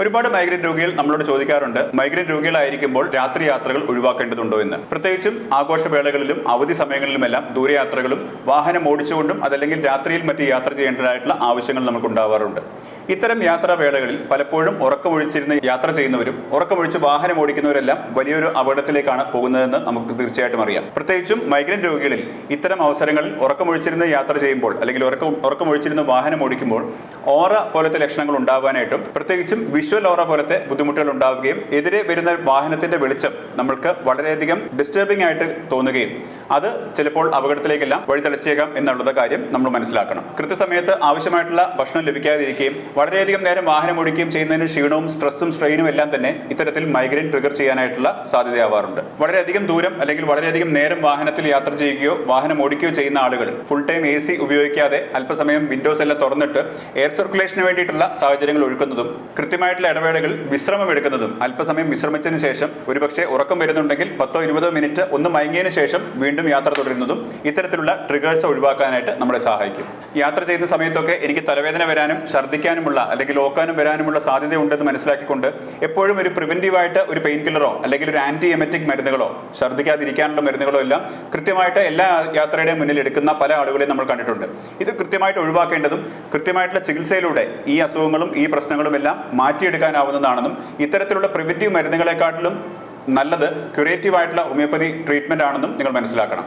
ഒരുപാട് മൈഗ്രൈൻ രോഗികൾ നമ്മളോട് ചോദിക്കാറുണ്ട്. മൈഗ്രൈൻ രോഗികളായിരിക്കുമ്പോൾ രാത്രി യാത്രകൾ ഒഴിവാക്കേണ്ടതുണ്ടോ എന്ന്. പ്രത്യേകിച്ചും ആഘോഷവേളകളിലും അവധി സമയങ്ങളിലുമെല്ലാം ദൂരയാത്രകളും വാഹനം ഓടിച്ചുകൊണ്ടും അതല്ലെങ്കിൽ രാത്രിയിൽ മറ്റ് യാത്ര ചെയ്യേണ്ടതായിട്ടുള്ള ആവശ്യങ്ങൾ നമുക്ക് ഉണ്ടാവാറുണ്ട് ഇത്തരം യാത്രാവേളകളിൽ പലപ്പോഴും ഉറക്കമൊഴിച്ചിരുന്ന് യാത്ര ചെയ്യുന്നവരും ഉറക്കമൊഴിച്ച് വാഹനം ഓടിക്കുന്നവരെല്ലാം വലിയൊരു അപകടത്തിലേക്കാണ് പോകുന്നതെന്ന് നമുക്ക് തീർച്ചയായിട്ടും അറിയാം. പ്രത്യേകിച്ചും മൈഗ്രൈൻ രോഗികളിൽ ഇത്തരം അവസരങ്ങളിൽ ഉറക്കമൊഴിച്ചിരുന്ന് യാത്ര ചെയ്യുമ്പോൾ അല്ലെങ്കിൽ ഉറക്കം ഉറക്കമൊഴിച്ചിരുന്ന് വാഹനം ഓടിക്കുമ്പോൾ ഓറ പോലത്തെ ലക്ഷണങ്ങൾ ഉണ്ടാകാനായിട്ടും പ്രത്യേകിച്ചും വിഷ്വൽ ഓറ പോലത്തെ ബുദ്ധിമുട്ടുകൾ ഉണ്ടാവുകയും എതിരെ വരുന്ന വാഹനത്തിന്റെ വെളിച്ചം നമ്മൾക്ക് വളരെയധികം ഡിസ്റ്റർബിംഗ് ആയിട്ട് തോന്നുകയും അത് ചിലപ്പോൾ അപകടത്തിലേക്കെല്ലാം വഴിതെളിച്ചേക്കാം എന്നുള്ളത് കാര്യം നമ്മൾ മനസ്സിലാക്കണം. കൃത്യസമയത്ത് ആവശ്യമായിട്ടുള്ള ഭക്ഷണം ലഭിക്കാതിരിക്കുകയും വളരെയധികം നേരം വാഹനം ഓടിക്കുകയും ചെയ്യുന്നതിന് ക്ഷീണവും സ്ട്രെസ്സും സ്ട്രെയിനും എല്ലാം തന്നെ ഇത്തരത്തിൽ മൈഗ്രെയിൻ ട്രിഗർ ചെയ്യാനായിട്ടുള്ള സാധ്യതയാവാറുണ്ട്. വളരെയധികം ദൂരം അല്ലെങ്കിൽ വളരെയധികം നേരം വാഹനത്തിൽ യാത്ര ചെയ്യുകയോ വാഹനം ഓടിക്കുകയോ ചെയ്യുന്ന ആളുകൾ ഫുൾ ടൈം എ സി ഉപയോഗിക്കാതെ അല്പസമയം വിൻഡോസ് എല്ലാം തുറന്നിട്ട് എയർ സർക്കുലേഷന് വേണ്ടിയിട്ടുള്ള സാഹചര്യങ്ങൾ ഒരുക്കുന്നതും കൃത്യമായിട്ടുള്ള ഇടവേളകൾ വിശ്രമം എടുക്കുന്നതും അല്പസമയം വിശ്രമിച്ചതിന് ശേഷം ഒരുപക്ഷെ ഉറക്കം വരുന്നുണ്ടെങ്കിൽ പത്തോ ഇരുപതോ മിനിറ്റ് ഒന്ന് മയങ്ങിയതിന് ശേഷം വീണ്ടും യാത്ര തുടരുന്നതും ഇത്തരത്തിലുള്ള ട്രിഗേഴ്സ് ഒഴിവാക്കാനായിട്ട് നമ്മളെ സഹായിക്കും. യാത്ര ചെയ്യുന്ന സമയത്തൊക്കെ എനിക്ക് തലവേദന വരാനും ഛർദ്ദിക്കാനുമുള്ള അല്ലെങ്കിൽ ഓക്കാനും വരാനുമുള്ള സാധ്യത ഉണ്ടെന്ന് മനസ്സിലാക്കിക്കൊണ്ട് എപ്പോഴും ഒരു പ്രിവെന്റീവായിട്ട് ഒരു പെയിൻ കില്ലറോ അല്ലെങ്കിൽ ഒരു ആന്റി എമറ്റിക് മരുന്നുകളോ ഛർദ്ദിക്കാതിരിക്കാനുള്ള മരുന്നുകളോ എല്ലാം കൃത്യമായിട്ട് എല്ലാ യാത്രയുടെയും മുന്നിൽ എടുക്കുന്ന പല ആളുകളെയും നമ്മൾ കണ്ടിട്ടുണ്ട്. ഇത് കൃത്യമായിട്ട് ഒഴിവാക്കേണ്ടതും കൃത്യമായിട്ടുള്ള ചികിത്സയിലൂടെ ഈ അസുഖങ്ങളും ഈ പ്രശ്നങ്ങളും എല്ലാം മാറ്റിയെടുക്കാനാവുന്നതാണെന്നും ഇത്തരത്തിലുള്ള പ്രിവിറ്റീവ് മരുന്നുകളെക്കാട്ടിലും നല്ലത് ക്യുറേറ്റീവ് ആയിട്ടുള്ള ഹോമിയോപ്പതി ട്രീറ്റ്മെന്റ് ആണെന്നും നിങ്ങൾ മനസ്സിലാക്കണം.